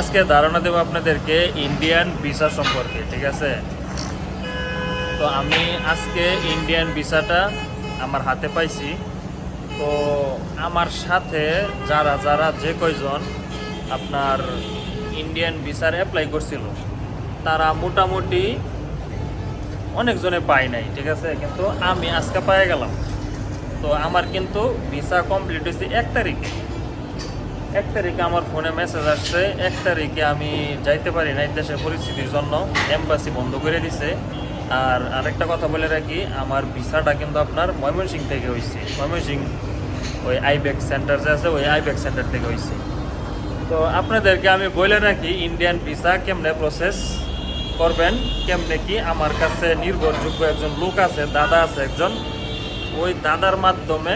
আজকে ধারণা দেবো আপনাদেরকে ইন্ডিয়ান ভিসা সম্পর্কে, ঠিক আছে? তো আমি আজকে ইন্ডিয়ান ভিসাটা আমার হাতে পাইছি। তো আমার সাথে যারা যারা যে কয়জন আপনার ইন্ডিয়ান ভিসার অ্যাপ্লাই করছিল, তারা মোটামুটি অনেকজনে পায় নাই, ঠিক আছে? কিন্তু আমি আজকে পেয়ে গেলাম। তো আমার কিন্তু ভিসা কমপ্লিট হয়েছে এক তারিখে। এক তারিখে আমার ফোনে মেসেজ আসছে, এক তারিখে আমি যাইতে পারি নাই দেশের পরিস্থিতির জন্য। এম্বাসি বন্ধ করে দিছে। আর আরেকটা কথা বলে রাখি, আমার ভিসাটা কিন্তু আপনার ময়মনসিং থেকে হয়েছে ময়মনসিং ওই আইব্যাক সেন্টার যে আছে, ওই আইব্যাক সেন্টার থেকে হয়েছে তো আপনাদেরকে আমি বলে রাখি ইন্ডিয়ান ভিসা কেমনে প্রসেস করবেন, কেমনে কি? আমার কাছে নির্ভরযোগ্য একজন লোক আছে, দাদা আছে একজন। ওই দাদার মাধ্যমে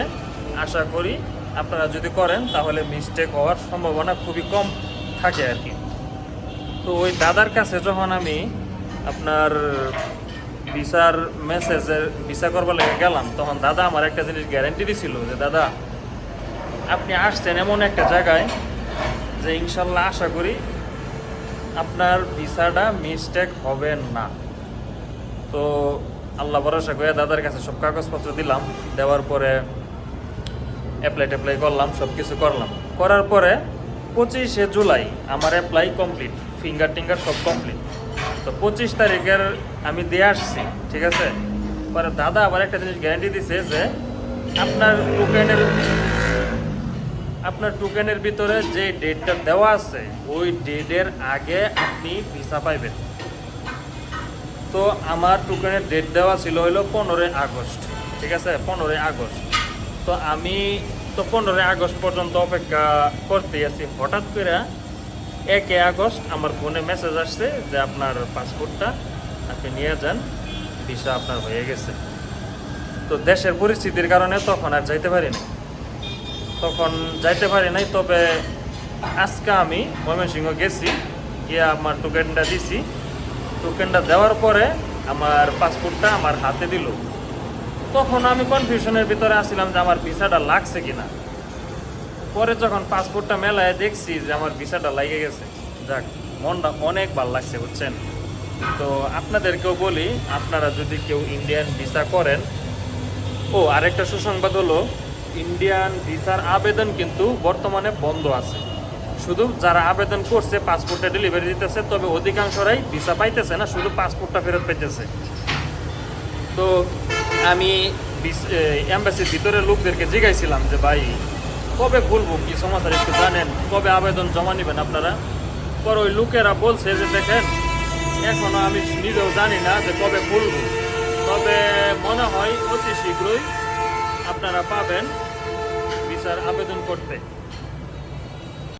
আশা করি আপনারা যদি করেন, তাহলে মিস্টেক হওয়ার সম্ভাবনা খুবই কম থাকে আর কি। তো ওই দাদার কাছে যখন আমি আপনার ভিসার মেসেজের ভিসা করবার লেগে গেলাম, তখন দাদা আমার একটা জিনিস গ্যারেন্টি দিছিল যে, দাদা, আপনি আসছেন এমন একটা জায়গায় যে ইনশাল্লাহ আশা করি আপনার ভিসাটা মিস্টেক হবে না। তো আল্লাহ ভরসা করে দাদার কাছে সব কাগজপত্র দিলাম। দেওয়ার পরে অ্যাপ্লাই ট্যাপ্লাই করলাম সব কিছু করলাম। করার পরে পঁচিশে জুলাই আমার অ্যাপ্লাই কমপ্লিট ফিঙ্গার টিঙ্গার সব কমপ্লিট তো পঁচিশ তারিখের আমি দিয়ে আসছি, ঠিক আছে? পরে দাদা আবার একটা জিনিস গ্যারান্টি দিছে যে আপনার টোকেনের আপনার টোকেনের ভিতরে যে ডেটটা দেওয়া আছে, ওই ডেটের আগে আপনি ভিসা পাইবেন। তো আমার টোকেনের ডেট দেওয়া ছিল হলো পনেরোই আগস্ট, ঠিক আছে? পনেরোই আগস্ট। তো আমি তো পনেরোই আগস্ট পর্যন্ত অপেক্ষা করতে আছি। হঠাৎ করে একে আগস্ট আমার ফোনে মেসেজ আসছে যে আপনার পাসপোর্টটা আপনি নিয়ে যান ভিসা আপনার হয়ে গেছে। তো দেশের পরিস্থিতির কারণে তখন আর যাইতে পারিনি তখন যাইতে পারি নাই, তবে আজকে আমি ময়মনসিংহ গেছি, গিয়ে আমার টোকেনটা দিছি। টোকেনটা দেওয়ার পরে আমার পাসপোর্টটা আমার হাতে দিল। তখন আমি কনফিউশনের ভিতরে আসছিলাম যে আমার ভিসাটা লাগছে কিনা। পরে যখন পাসপোর্টটা মেলায় দেখছি যে আমার ভিসাটা লাগে গেছে। যাক, মনটা অনেক ভালো লাগছে, বুঝছেন? তো আপনাদেরকেও বলি, আপনারা যদি কেউ ইন্ডিয়ান ভিসা করেন, ও, আরেকটা সুসংবাদ হলো ইন্ডিয়ান ভিসার আবেদন কিন্তু বর্তমানে বন্ধ আছে। শুধু যারা আবেদন করছে পাসপোর্টটা ডেলিভারি দিতেছে, তবে অধিকাংশরাই ভিসা পাইতেছে না, শুধু পাসপোর্টটা ফেরত পাইতেছে। তো আমি অ্যাম্বাসির ভিতরে লোকদেরকে জিজ্ঞাইছিলাম যে, ভাই, কবে খুলবো কি সমাচার একটু জানেন? কবে আবেদন জমা নেবেন আপনারা? পর ওই লোকেরা বলছে যে, দেখেন, এখনও আমি নিজেও জানি না যে কবে খুলবো তবে মনে হয় অতি শীঘ্রই আপনারা পাবেন বিচার আবেদন করতে।